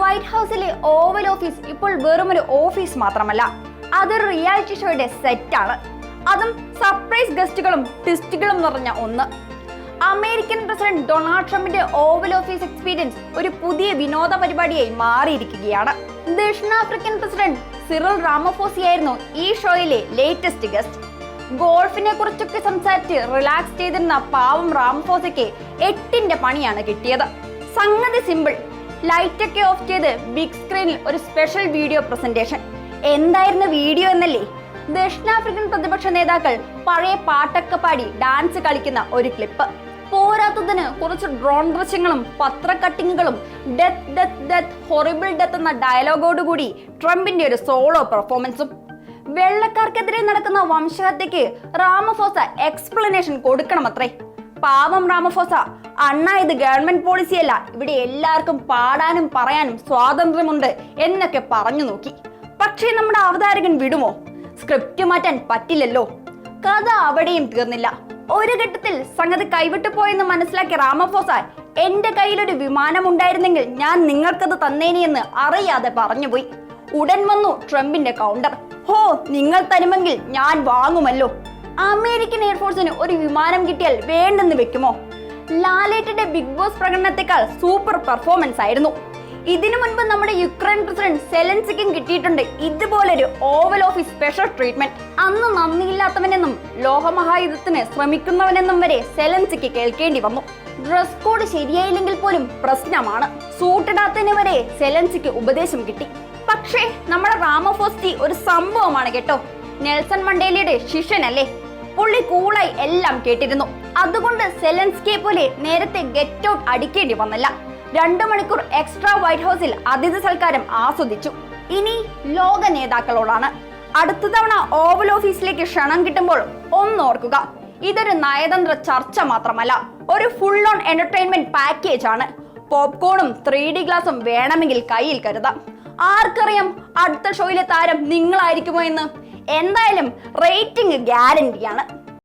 White ഹൗസിലെ oval office ഇപ്പോൾ വെറുമൊരു ഓഫീസ് മാത്രമല്ല അതൊരു റിയാലിറ്റി ഷോയുടെ സെറ്റാണ് അതും സർപ്രൈസ് ഗസ്റ്റുകളും ട്വിസ്റ്റുകളും നിറഞ്ഞ ഒന്ന്. അമേരിക്കൻ പ്രസിഡന്റ് ഡൊണാൾഡ് ട്രംപിന്റെ ഓവൽ ഓഫീസ് എക്സ്പീരിയൻസ് ഒരു പുതിയ വിനോദ പരിപാടിയായി മാറിയിരിക്കുകയാണ്. ദക്ഷിണാഫ്രിക്കൻ പ്രസിഡന്റ് സിറിൽ റാമഫോസിയായിരുന്നു ഈ ഷോയിലെ ലേറ്റസ്റ്റ് ഗസ്റ്റ് ഗോൾഫിനെ കുറിച്ചൊക്കെ സംസാരിച്ച് റിലാക്സ് ചെയ്തിരുന്ന പാവം റാമഫോസയ്ക്ക് എട്ടിന്റെ പണിയാണ് കിട്ടിയത്. സംഗതി സിമ്പിൾ ലൈറ്റ് ഒക്കെ ഓഫ് ചെയ്ത് ബിഗ് സ്ക്രീനിൽ ഒരു സ്പെഷ്യൽ വീഡിയോ പ്രസന്റേഷൻ. എന്തായിരുന്നു വീഡിയോ എന്നല്ലേ? ദക്ഷിണാഫ്രിക്കൻ പ്രതിപക്ഷ നേതാക്കൾ പഴയ പാട്ടൊക്കെ പാടി ഡാൻസ് കളിക്കുന്ന ഒരു ക്ലിപ്പ് പോരാത്തതിന് കുറച്ച് ഡ്രോൺ ദൃശ്യങ്ങളും പത്ര കട്ടിങ്ങുകളും death death death horrible death എന്ന ഡയലോഗോടുകൂടി ട്രംപിന്റെ ഒരു സോളോ പെർഫോമൻസും വെള്ളക്കാർക്കെതിരെ നടക്കുന്ന വംശഹത്യക്ക് റാമഫോസ എക്സ്പ്ലനേഷൻ കൊടുക്കണമത്രേ. പാവം റാമഫോസ അണ്ണ ഇത് ഗവൺമെന്റ് പോളിസിയല്ല ഇവിടെ എല്ലാവർക്കും പാടാനും പറയാനും സ്വാതന്ത്ര്യമുണ്ട് എന്നൊക്കെ പറഞ്ഞു നോക്കി. പക്ഷേ നമ്മുടെ അവതാരകൻ വിടുമോ? സ്ക്രിപ്റ്റ് മാറ്റാൻ പറ്റില്ലല്ലോ. കഥ അവിടെയും തീർന്നില്ല. ഒരു ഘട്ടത്തിൽ സംഗതി കൈവിട്ടു പോയെന്ന് മനസ്സിലാക്കിയ രാമഫോസ എന്റെ കയ്യിലൊരു വിമാനം ഉണ്ടായിരുന്നെങ്കിൽ ഞാൻ നിങ്ങൾക്കത് തന്നേനെയെന്ന് അറിയാതെ പറഞ്ഞുപോയി. ഉടൻ വന്നു ട്രംപിന്റെ കൗണ്ടർ ഹോ നിങ്ങൾ തരുമെങ്കിൽ ഞാൻ വാങ്ങുമല്ലോ. അമേരിക്കൻ എയർഫോഴ്സിന് ഒരു വിമാനം കിട്ടിയാൽ വേണ്ടെന്ന് വെക്കുമോ? ലാലേട്ടിന്റെ ബിഗ് ബോസ് പ്രകടനത്തെക്കാൾ സൂപ്പർ പെർഫോമൻസ് ആയിരുന്നു. ഇതിനു മുൻപ് നമ്മുടെ യുക്രൈൻ പ്രസിഡന്റ് സെലൻസിക്കും കിട്ടിയിട്ടുണ്ട് ഇതുപോലൊരു ഓവൽ ഓഫീസ് സ്പെഷ്യൽ ട്രീറ്റ്മെന്റ് അന്ന് നന്ദിയില്ലാത്തവനെന്നും ലോകമഹായുദ്ധത്തിന് ശ്രമിക്കുന്നവനെന്നും വരെ സെലൻസിക്ക് കേൾക്കേണ്ടി വന്നു. ഡ്രസ് കോഡ് ശരിയായില്ലെങ്കിൽ പോലും പ്രശ്നമാണ്. സൂട്ടിടാത്തതിന് വരെ സെലൻസിക്ക് ഉപദേശം കിട്ടി. പക്ഷേ നമ്മുടെ റാമഫോസ്റ്റി ഒരു സംഭവമാണ് കേട്ടോ. നെൽസൺ മണ്ടേലിയുടെ ശിഷ്യനല്ലേ? പുള്ളി കൂളായി എല്ലാം കേട്ടിരുന്നു. അതുകൊണ്ട് സെലൻസ്കിയെ പോലെ നേരത്തെ ഗെറ്റ് ഔട്ട് അടിക്കേണ്ടി വന്നില്ല. രണ്ടു മണിക്കൂർ എക്സ്ട്രാ വൈറ്റ് ഹൗസിൽ അതിഥി സൽക്കാരം ആസ്വദിച്ചു. ഇനി ലോക നേതാക്കളോടാണ്. അടുത്ത തവണ ഓവൽ ഓഫീസിലേക്ക് ക്ഷണം കിട്ടുമ്പോൾ ഒന്നോർക്കുക ഇതൊരു നയതന്ത്ര ചർച്ച മാത്രമല്ല ഒരു ഫുൾ ഓൺ എന്റർടൈൻമെന്റ് പാക്കേജ് ആണ്. പോപ്കോണും ത്രീ ഡി ഗ്ലാസും വേണമെങ്കിൽ കയ്യിൽ കരുതാം. ആർക്കറിയാം അടുത്ത ഷോയിലെ താരം നിങ്ങളായിരിക്കുമോ എന്ന്? എന്തായാലും റേറ്റിംഗ് ഗ്യാരണ്ടിയാണ്